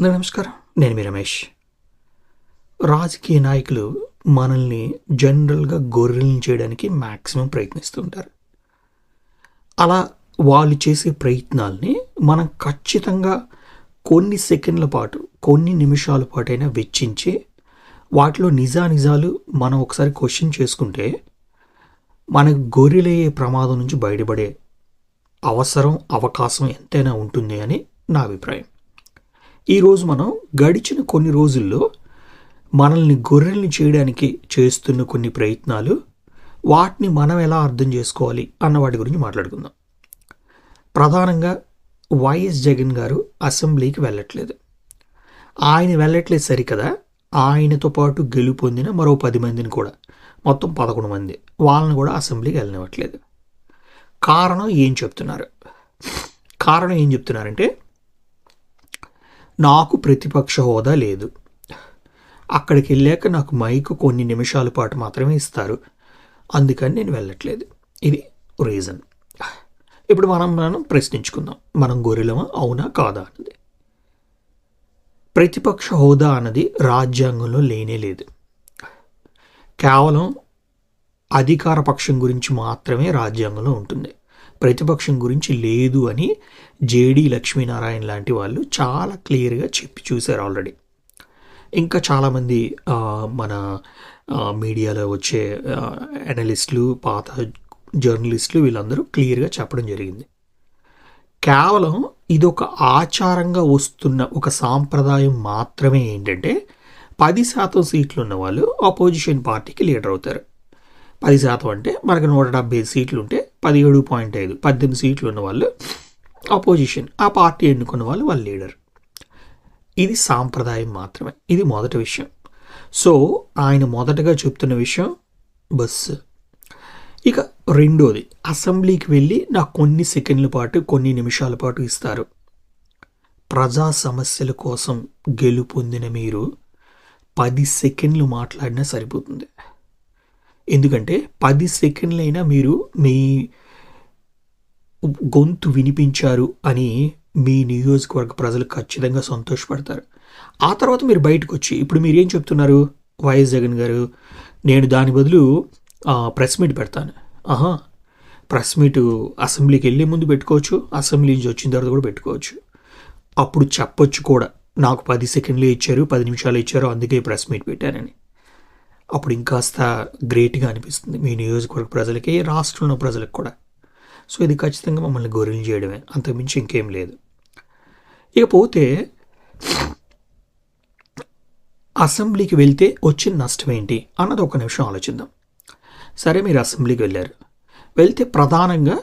అందరూ నమస్కారం. నేను మీ రమేష్. రాజకీయ నాయకులు మనల్ని జనరల్గా గొర్రెల్ని చేయడానికి మ్యాక్సిమం ప్రయత్నిస్తుంటారు అలా వాళ్ళు చేసే ప్రయత్నాల్ని మనం ఖచ్చితంగా కొన్ని సెకండ్ల పాటు కొన్ని నిమిషాల పాటైనా వెచ్చించి వాటిలో నిజానిజాలు మనం ఒకసారి క్వశ్చన్ చేసుకుంటే మనకు గొర్రెలయ్యే ప్రమాదం నుంచి బయటపడే అవసరం అవకాశం ఎంతైనా ఉంటుంది అని నా అభిప్రాయం. ఈరోజు మనం గడిచిన కొన్ని రోజుల్లో మనల్ని గొర్రెల్ని చేయడానికి చేస్తున్న కొన్ని ప్రయత్నాలు వాటిని మనం ఎలా అర్థం చేసుకోవాలి అన్న వాటి గురించి మాట్లాడుకుందాం. ప్రధానంగా వైఎస్ జగన్ గారు అసెంబ్లీకి వెళ్ళట్లేదు. ఆయన వెళ్ళట్లేదు సరికదా ఆయనతో పాటు గెలుపొందిన మరో పది మందిని కూడా మొత్తం పదకొండు మంది వాళ్ళని కూడా అసెంబ్లీకి వెళ్ళనివ్వట్లేదు. కారణం ఏం చెప్తున్నారు? కారణం ఏం చెప్తున్నారంటే నాకు ప్రతిపక్ష హోదా లేదు. అక్కడికి వెళ్ళాక నాకు మైక్ కొన్ని నిమిషాల పాటు మాత్రమే ఇస్తారు. అందుకని నేను వెళ్ళట్లేదు. ఇది రీజన్. ఇప్పుడు మనం మనం ప్రశ్నించుకుందాం. మనం గొర్రెలమా? అవునా? కాదా? అన్నది. ప్రతిపక్ష హోదా అన్నది రాజ్యాంగంలో లేనే లేదు. కేవలం అధికార పక్షం గురించి మాత్రమే రాజ్యాంగంలో ఉంటుంది. ప్రతిపక్షం గురించి లేదు అని జేడి లక్ష్మీనారాయణ లాంటి వాళ్ళు చాలా క్లియర్గా చెప్పి చూశారు ఆల్రెడీ. ఇంకా చాలామంది మన మీడియాలో వచ్చే అనలిస్టులు పాత జర్నలిస్టులు వీళ్ళందరూ క్లియర్గా చెప్పడం జరిగింది. కేవలం ఇదొక ఆచారంగా వస్తున్న ఒక సాంప్రదాయం మాత్రమే ఏంటంటే పది శాతం సీట్లు ఉన్న వాళ్ళు అపోజిషన్ పార్టీకి లీడర్ అవుతారు. పది శాతం అంటే మనకు నూట డెబ్బై సీట్లు ఉంటే పదిహేడు పాయింట్ ఐదు పద్దెనిమిది సీట్లు ఉన్న వాళ్ళు అపోజిషన్ ఆ పార్టీ ఎన్నుకున్న వాళ్ళు వాళ్ళ లీడర్. ఇది సాంప్రదాయం మాత్రమే. ఇది మొదటి విషయం. సో ఆయన మొదటగా చెప్తున్న విషయం బస్సు ఇక రెండోది అసెంబ్లీకి వెళ్ళి నాకు కొన్ని సెకండ్ల పాటు కొన్ని నిమిషాల పాటు ఇస్తారు. ప్రజా సమస్యల కోసం గెలుపొందిన మీరు పది సెకండ్లు మాట్లాడినా సరిపోతుంది. ఎందుకంటే పది సెకండ్లైనా మీరు మీ గొంతు వినిపించారు అని మీ నియోజకవర్గ ప్రజలు ఖచ్చితంగా సంతోషపడతారు. ఆ తర్వాత మీరు బయటకు వచ్చి ఇప్పుడు మీరు ఏం చెప్తున్నారు? వైఎస్ జగన్ గారు నేను దాని బదులు ప్రెస్ మీట్ పెడతాను. ఆహా ప్రెస్ మీట్ అసెంబ్లీకి వెళ్ళే ముందు పెట్టుకోవచ్చు అసెంబ్లీ నుంచి వచ్చిన తర్వాత కూడా పెట్టుకోవచ్చు. అప్పుడు చెప్పొచ్చు కూడా నాకు పది సెకండ్లు ఇచ్చారు పది నిమిషాలు ఇచ్చారు అందుకే ప్రెస్ మీట్ పెట్టానని. అప్పుడు ఇంకాస్త గ్రేట్గా అనిపిస్తుంది మీ నియోజకవర్గ ప్రజలకి రాష్ట్రంలో ప్రజలకు కూడా. సో ఇది ఖచ్చితంగా మమ్మల్ని గొర్రెలు చేయడమే. అంతకుమించి ఇంకేం లేదు. ఇకపోతే అసెంబ్లీకి వెళ్తే వచ్చిన నష్టం ఏంటి అన్నది ఒక నిమిషం ఆలోచిద్దాం. సరే మీరు అసెంబ్లీకి వెళ్ళారు. వెళ్తే ప్రధానంగా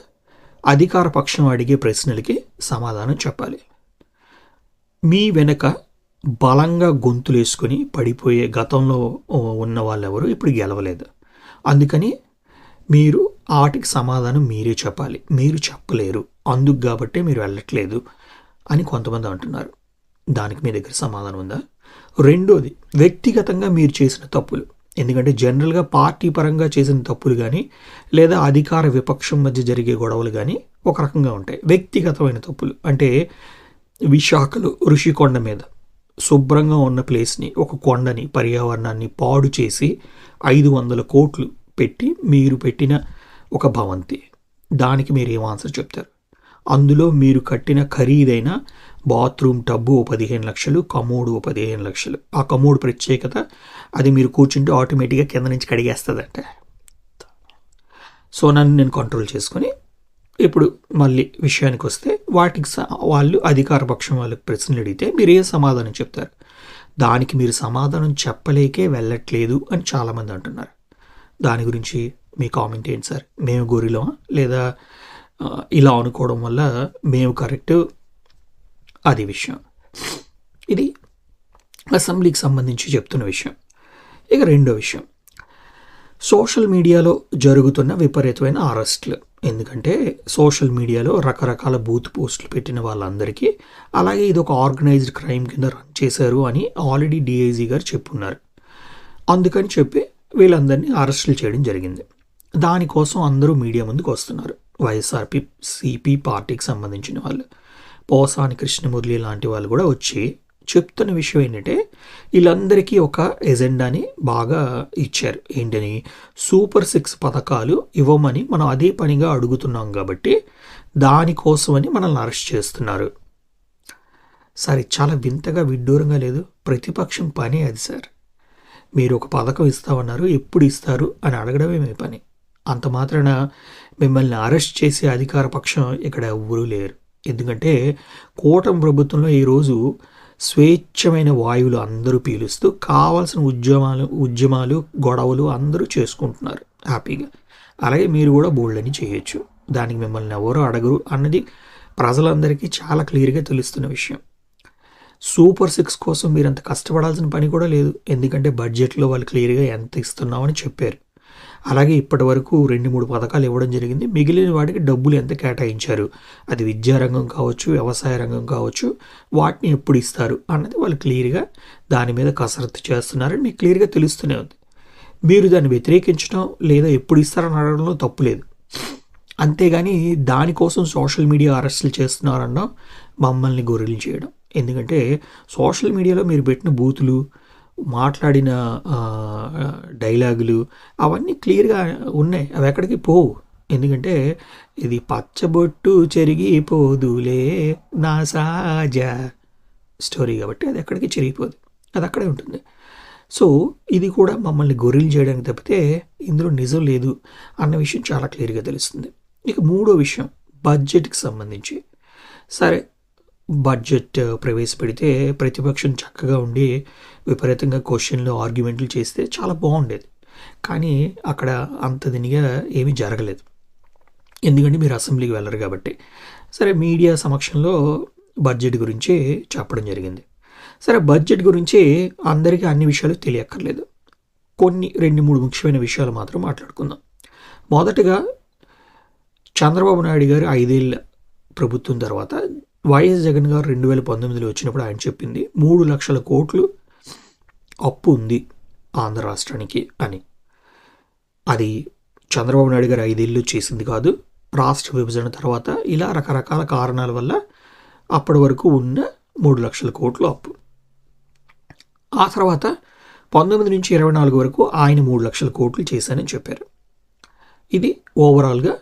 అధికార పక్షం అడిగే ప్రశ్నలకి సమాధానం చెప్పాలి. మీ వెనక బలంగా గొంతులు వేసుకొని పడిపోయే గతంలో ఉన్న వాళ్ళెవరు ఇప్పుడు గెలవలేదు. అందుకని మీరు వాటికి సమాధానం మీరే చెప్పాలి. మీరు చెప్పలేరు. అందుకు కాబట్టే మీరు వెళ్ళట్లేదు అని కొంతమంది అంటున్నారు. దానికి మీ దగ్గర సమాధానం ఉందా? రెండోది వ్యక్తిగతంగా మీరు చేసిన తప్పులు. ఎందుకంటే జనరల్గా పార్టీ పరంగా చేసిన తప్పులు కానీ లేదా అధికార విపక్షం మధ్య జరిగే గొడవలు కానీ ఒక రకంగా ఉంటాయి. వ్యక్తిగతమైన తప్పులు. అంటే విశాఖలో ఋషికొండ మీద శుభ్రంగా ఉన్న ప్లేస్ని ఒక కొండని పర్యావరణాన్ని పాడు చేసి ఐదు వందల కోట్లు పెట్టి మీరు పెట్టిన ఒక భవంతి. దానికి మీరు ఏం ఆన్సర్ చెప్తారు? అందులో మీరు కట్టిన ఖరీదైన బాత్రూమ్ టబ్బు ఓ పదిహేను లక్షలు కమోడు ఓ పదిహేను లక్షలు. ఆ కమోడు ప్రత్యేకత అది మీరు కూర్చుంటే ఆటోమేటిక్గా కింద నుంచి కడిగేస్తుందంట. సో నన్ను నేను కంట్రోల్ చేసుకొని ఇప్పుడు మళ్ళీ విషయానికి వస్తే వాటికి స- వాళ్ళు అధికార పక్షం వాళ్ళకి ప్రశ్నలు అడిగితే మీరు ఏ సమాధానం చెప్తారు? దానికి మీరు సమాధానం చెప్పలేకే వెళ్ళట్లేదు అని చాలామంది అంటున్నారు. దాని గురించి మీ కామెంట్ ఏంటి సార్? మేము గొర్రెలమా? లేదా ఇలా అనుకోవడం వల్ల మేము కరెక్ట్? అది విషయం. ఇది అసెంబ్లీకి సంబంధించి చెప్తున్న విషయం. ఇక రెండో విషయం. సోషల్ మీడియాలో జరుగుతున్న విపరీతమైన అరెస్ట్లు. ఎందుకంటే సోషల్ మీడియాలో రకరకాల బూత్ పోస్టులు పెట్టిన వాళ్ళందరికీ అలాగే ఇది ఒక ఆర్గనైజ్డ్ క్రైమ్ కింద రన్ చేశారు అని ఆల్రెడీ డిఐజీ గారు చెప్పున్నారు. అందుకని చెప్పి వీళ్ళందరినీ అరెస్టులు చేయడం జరిగింది. దానికోసం అందరూ మీడియా ముందుకు వస్తున్నారు. వైఎస్ఆర్పి సిపి పార్టీకి సంబంధించిన వాళ్ళు. పోసాని కృష్ణమురళి లాంటి వాళ్ళు కూడా వచ్చి చెప్తున్న విషయం ఏంటంటే వీళ్ళందరికీ ఒక ఎజెండాని బాగా ఇచ్చారు. ఏంటని? సూపర్ సిక్స్ పథకాలు ఇవ్వమని మనం అదే పనిగా అడుగుతున్నాం కాబట్టి దానికోసమని మనల్ని అరెస్ట్ చేస్తున్నారు. సార్ చాలా వింతగా విడ్డూరంగా లేదు. ప్రతిపక్షం పని అది సార్. మీరు ఒక పథకం ఇస్తామన్నారు ఎప్పుడు ఇస్తారు అని అడగడమే మీ పని. అంత మాత్రాన మిమ్మల్ని అరెస్ట్ చేసే అధికార పక్షం ఇక్కడ ఎవ్వరూ లేరు. ఎందుకంటే కూటమి ప్రభుత్వంలో ఈరోజు స్వేచ్ఛమైన వాయువులు అందరూ పీలుస్తూ కావాల్సిన ఉద్యమాలు ఉద్యమాలు గొడవలు అందరూ చేసుకుంటున్నారు హ్యాపీగా. అలాగే మీరు కూడా బోల్డని చేయొచ్చు. దానికి మిమ్మల్ని ఎవరు అడగరు అన్నది ప్రజలందరికీ చాలా క్లియర్గా తెలుస్తున్న విషయం. సూపర్ సిక్స్ కోసం మీరు అంత కష్టపడాల్సిన పని కూడా లేదు. ఎందుకంటే బడ్జెట్లో వాళ్ళు క్లియర్గా ఎంత ఇస్తున్నామని చెప్పారు. అలాగే ఇప్పటి వరకు రెండు మూడు పథకాలు ఇవ్వడం జరిగింది. మిగిలిన వాటికి డబ్బులు ఎంత కేటాయించారు? అది విద్యారంగం కావచ్చు వ్యవసాయ రంగం కావచ్చు వాటిని ఎప్పుడు ఇస్తారు అన్నది వాళ్ళు క్లియర్గా దాని మీద కసరత్తు చేస్తున్నారని మీకు క్లియర్గా తెలుస్తూనే ఉంది. మీరు దాన్ని వ్యతిరేకించడం లేదా ఎప్పుడు ఇస్తారని అడగడంలో తప్పు లేదు. అంతేగాని దానికోసం సోషల్ మీడియా అరెస్టులు చేస్తున్నారన్న మమ్మల్ని గొర్రెలు చేయడం. ఎందుకంటే సోషల్ మీడియాలో మీరు పెట్టిన బూతులు మాట్లాడిన డైలాగులు అవన్నీ క్లియర్గా ఉన్నాయి. అవి ఎక్కడికి పోవు. ఎందుకంటే ఇది పచ్చబొట్టు చెరిగిపోదులే నా సహజ స్టోరీ కాబట్టి అది ఎక్కడికి చెరిగిపోదు. అది అక్కడే ఉంటుంది. సో ఇది కూడా మమ్మల్ని గొర్రెలు చేయడానికి తప్పితే ఇందులో నిజం లేదు అన్న విషయం చాలా క్లియర్గా తెలుస్తుంది. ఇక మూడో విషయం బడ్జెట్కి సంబంధించి. సరే బడ్జెట్ uh, ప్రవేశపెడితే ప్రతిపక్షం చక్కగా ఉండి విపరీతంగా క్వశ్చన్లు ఆర్గ్యుమెంట్లు చేస్తే చాలా బాగుండేది. కానీ అక్కడ అంతదినిగా ఏమీ జరగలేదు. ఎందుకంటే మీరు అసెంబ్లీకి వెళ్ళరు కాబట్టి. సరే మీడియా సమక్షంలో బడ్జెట్ గురించి చెప్పడం జరిగింది. సరే బడ్జెట్ గురించి అందరికీ అన్ని విషయాలు తెలియక్కర్లేదు. కొన్ని రెండు మూడు ముఖ్యమైన విషయాలు మాత్రం మాట్లాడుకుందాం. మొదటగా చంద్రబాబు నాయుడు గారు ఐదేళ్ళ ప్రభుత్వం తర్వాత వైఎస్ జగన్ గారు రెండు వేల పంతొమ్మిదిలో వచ్చినప్పుడు ఆయన చెప్పింది మూడు లక్షల కోట్లు అప్పు ఉంది ఆంధ్ర రాష్ట్రానికి అని. అది చంద్రబాబు నాయుడు గారు ఐదేళ్ళు చేసింది కాదు రాష్ట్ర విభజన తర్వాత ఇలా రకరకాల కారణాల వల్ల అప్పటి వరకు ఉన్న మూడు లక్షల కోట్లు అప్పు. ఆ తర్వాత పంతొమ్మిది నుంచి ఇరవై నాలుగు వరకు ఆయన మూడు లక్షల కోట్లు చేశానని చెప్పారు. ఇది ఓవరాల్గా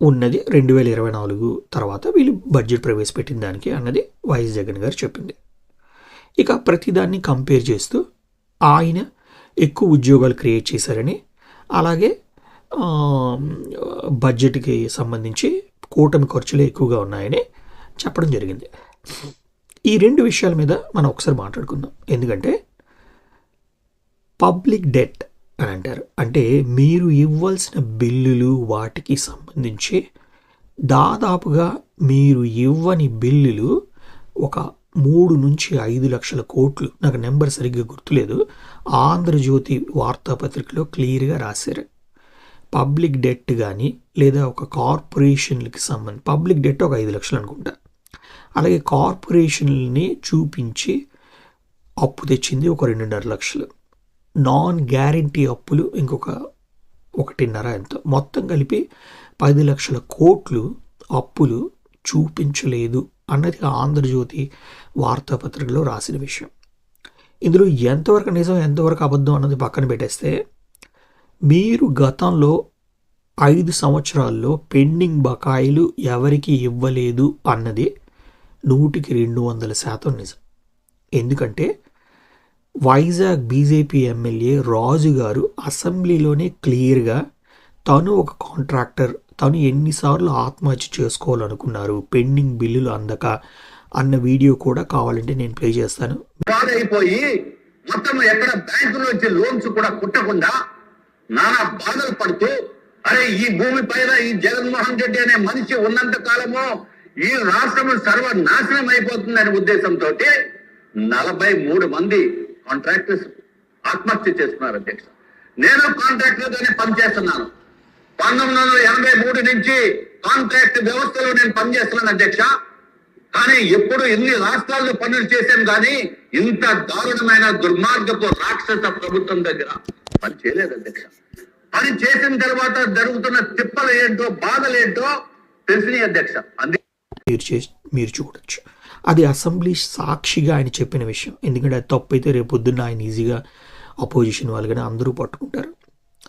ఉన్నది రెండు వేల ఇరవై నాలుగు తర్వాత వీళ్ళు బడ్జెట్ ప్రవేశపెట్టిన దానికి అన్నది వైఎస్ జగన్ గారు చెప్పింది. ఇక ప్రతిదాన్ని కంపేర్ చేస్తూ ఆయన ఎక్కువ ఉద్యోగాలు క్రియేట్ చేశారని అలాగే బడ్జెట్కి సంబంధించి కూటమి ఖర్చులు ఎక్కువగా ఉన్నాయని చెప్పడం జరిగింది. ఈ రెండు విషయాల మీద మనం ఒకసారి మాట్లాడుకుందాం. ఎందుకంటే పబ్లిక్ డెట్ అని అంటారు. అంటే మీరు ఇవ్వాల్సిన బిల్లులు వాటికి సంబంధించి దాదాపుగా మీరు ఇవ్వని బిల్లులు ఒక మూడు నుంచి ఐదు లక్షల కోట్లు నాకు నెంబర్ సరిగ్గా గుర్తులేదు ఆంధ్రజ్యోతి వార్తాపత్రికలో క్లియర్గా రాశారు. పబ్లిక్ డెట్ కానీ లేదా ఒక కార్పొరేషన్లకి సంబంధించి పబ్లిక్ డెట్ ఒక ఐదు లక్షలు అనుకుంటా. అలాగే కార్పొరేషన్లని చూపించి అప్పు తెచ్చింది ఒక రెండున్నర లక్షలు. నాన్ గ్యారంటీ అప్పులు ఇంకొక ఒకటిన్నర ఎంతో. మొత్తం కలిపి పది లక్షల కోట్లు అప్పులు చూపించలేదు అన్నది ఆంధ్రజ్యోతి వార్తాపత్రికలో రాసిన విషయం. ఇందులో ఎంతవరకు నిజం ఎంతవరకు అబద్ధం అన్నది పక్కన పెట్టేస్తే మీరు గతంలో ఐదు సంవత్సరాల్లో పెండింగ్ బకాయిలు ఎవరికి ఇవ్వలేదు అన్నది నూటికి రెండు వందల శాతం నిజం. ఎందుకంటే వైజాగ్ బీజేపీ ఎమ్మెల్యే రాజు గారు అసెంబ్లీలోనే క్లియర్గా తను ఒక కాంట్రాక్టర్ తను ఎన్నిసార్లు ఆత్మహత్య చేసుకోవాలనుకున్నారు పెండింగ్ బిల్లులు అందక అన్న వీడియో కూడా కావాలంటే నేను ప్లే చేస్తాను. అయిపోయి మొత్తం ఎక్కడ బ్యాంకు నుంచి లోన్స్ కూడా కుట్టకుండా నానా బాధలు పడుతూ అరే ఈ భూమి పైన ఈ జగన్మోహన్ రెడ్డి అనే మనిషి ఉన్నంత కాలము ఈ రాష్ట్రం సర్వనాశనం అయిపోతుందనే ఉద్దేశంతో నలభై మూడు మంది కాంట్రాక్టర్స్ ఆత్మహత్య చేస్తున్నారు అధ్యక్ష. నేను కాంట్రాక్టర్తోనే పనిచేస్తున్నాను పంతొమ్మిది వందల ఎనభై మూడు నుంచి కాంట్రాక్ట్ వ్యవస్థలో నేను పనిచేస్తున్నాను అధ్యక్ష. కానీ ఎప్పుడు ఎన్ని రాష్ట్రాల్లో పనులు చేశాం కానీ ఇంత దారుణమైన దుర్మార్గపు రాక్షస ప్రభుత్వం దగ్గర పని చేయలేదు అధ్యక్ష. పని చేసిన తర్వాత జరుగుతున్న తిప్పలు ఏంటో బాధలు ఏంటో తెలిసినాయి అధ్యక్ష. అందుకే మీరు చే మీరు చూడొచ్చు. అది అసెంబ్లీ సాక్షిగా ఆయన చెప్పిన విషయం. ఎందుకంటే అది తప్పు అయితే రేపు పొద్దున్న ఆయన ఈజీగా అపోజిషన్ వాళ్ళు కానీ అందరూ పట్టుకుంటారు.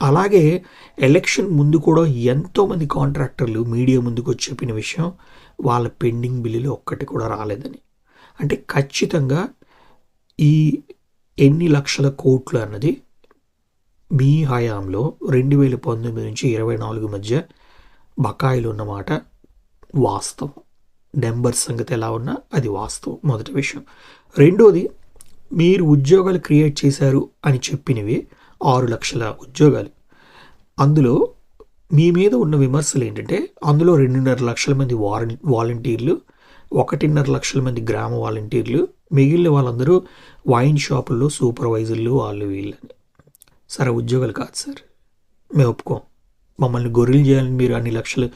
అలాగే ఎలక్షన్ ముందు కూడా ఎంతోమంది కాంట్రాక్టర్లు మీడియా ముందుకు వచ్చి చెప్పిన విషయం వాళ్ళ పెండింగ్ బిల్లులు ఒక్కటి కూడా రాలేదని. అంటే ఖచ్చితంగా ఈ ఎన్ని లక్షల కోట్లు అన్నది మీ హయాంలో రెండు వేల పంతొమ్మిది నుంచి ఇరవై నాలుగు మధ్య బకాయిలు ఉన్నమాట వాస్తవం. నెంబర్స్ సంగతి ఎలా ఉన్నా అది వాస్తవం మొదటి విషయం. రెండోది మీరు ఉద్యోగాలు క్రియేట్ చేశారు అని చెప్పినవి ఆరు లక్షల ఉద్యోగాలు. అందులో మీ మీద ఉన్న విమర్శలు ఏంటంటే అందులో రెండున్నర లక్షల మంది వారం వాలంటీర్లు ఒకటిన్నర లక్షల మంది గ్రామ వాలంటీర్లు మిగిలిన వాళ్ళందరూ వైన్ షాపుల్లో సూపర్వైజర్లు వాళ్ళు వీళ్ళని. సరే ఉద్యోగాలు కాదు సార్. మేము ఒప్పుకోం. మమ్మల్ని గొర్రెలు చేయాలని మీరు అన్ని లక్షల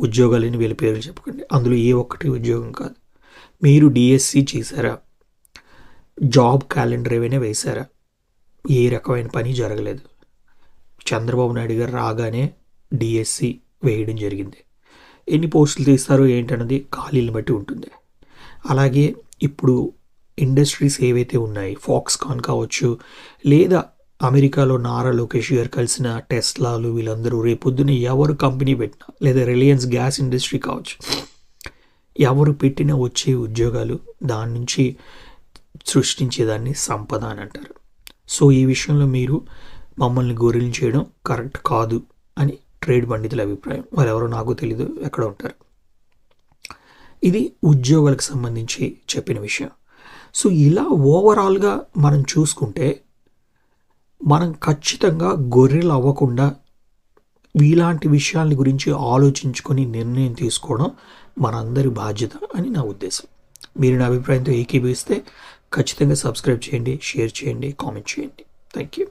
ఉద్యోగాలని వీళ్ళ పేర్లు చెప్పకండి. అందులో ఏ ఒక్కటి ఉద్యోగం కాదు. మీరు డిఎస్సి చేశారా? జాబ్ క్యాలెండర్ ఏమైనా వేశారా? ఏ రకమైన పని జరగలేదు. చంద్రబాబు నాయుడు గారు రాగానే డిఎస్సి వేయడం జరిగింది. ఎన్ని పోస్టులు తీస్తారో ఏంటన్నది ఖాళీలను బట్టి ఉంటుంది. అలాగే ఇప్పుడు ఇండస్ట్రీస్ ఏవైతే ఉన్నాయి ఫాక్స్కాన్ కావచ్చు లేదా అమెరికాలో నారా లోకేష్ గారు కలిసిన టెస్లాలు వీళ్ళందరూ రేపొద్దున ఎవరు కంపెనీ పెట్టినా లేదా రిలయన్స్ గ్యాస్ ఇండస్ట్రీ కావచ్చు ఎవరు పెట్టినా వచ్చే ఉద్యోగాలు దాని నుంచి సృష్టించేదాన్ని సంపద అని అంటారు. సో ఈ విషయంలో మీరు మమ్మల్ని గొర్రెలు చేయడం కరెక్ట్ కాదు అని ట్రేడ్ పండితుల అభిప్రాయం. వాళ్ళు ఎవరో నాకు తెలీదు ఎక్కడ ఉంటారు. ఇది ఉద్యోగాలకు సంబంధించి చెప్పిన విషయం. సో ఇలా ఓవరాల్గా మనం చూసుకుంటే మనం ఖచ్చితంగా గొర్రెలు అవ్వకుండా ఇలాంటి విషయాల గురించి ఆలోచించుకొని నిర్ణయం తీసుకోవడం మనందరి బాధ్యత అని నా ఉద్దేశం. మీరు నా అభిప్రాయంతో ఏకీభవిస్తే ఖచ్చితంగా సబ్స్క్రైబ్ చేయండి షేర్ చేయండి కామెంట్ చేయండి. Thank you